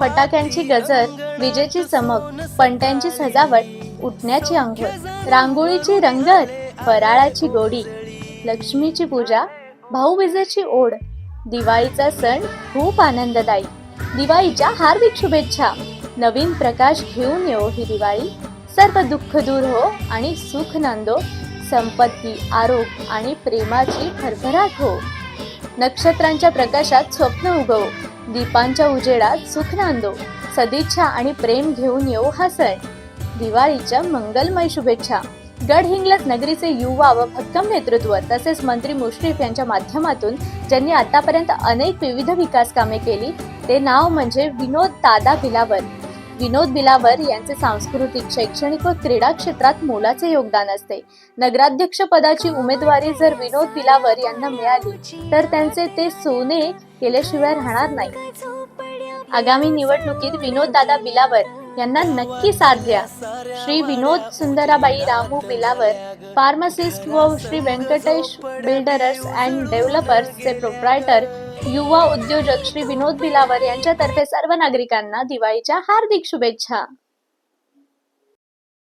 फटाक्यांची गजर विजेची चमक पणत्यांची सजावट उठण्याची अंघोळ रांगोळीची रंगत फराळाची गोडी लक्ष्मीची पूजा भाऊबीजेची ओढ दिवाळीचा सण खूप आनंददायी. दिवाळीच्या हार्दिक शुभेच्छा. नवीन प्रकाश घेऊन येऊ ही दिवाळी. सर्व दुःख दूर हो आणि सुख नांदो. संपत्ती आरोग्य आणि प्रेमाची भरभराट हो. नक्षत्रांच्या प्रकाशात स्वप्न उगव. दीपांच्या उजेडात सुख नांदो सदिच्छा आणि प्रेम घेऊन येऊ हा सण. दिवाळीच्या मंगलमय शुभेच्छा. गडहिंग्लज नगरीचे युवा व भक्कम नेतृत्व तसेच मंत्री मुश्रीफ यांच्या माध्यमातून ज्यांनी आतापर्यंत अनेक विविध विकास कामे केली ते नाव म्हणजे विनोद दादा बिलावर विनोद बिलावर यांचे सांस्कृतिक शैक्षणिक व क्रीडा क्षेत्रात मोलाचे योगदान असते. नगराध्यक्ष पदाची उमेदवारी जर विनोद बिलावर यांना मिळाली तर त्यांचे ते सोने केल्याशिवाय राहणार नाही. आगामी निवडणुकीत विनोद दादा बिलावर यांना नक्की साथ द्या. श्री विनोद सुंदराबाई राहू बिलावर फार्मासिस्ट व श्री व्यंकटेश बिल्डरर्स अँड डेव्हलपर्सचे प्रोप्रायटर युवा उद्योजक श्री विनोद बिलावर यांच्यातर्फे सर्व नागरिकांना दिवाळीच्या हार्दिक शुभेच्छा.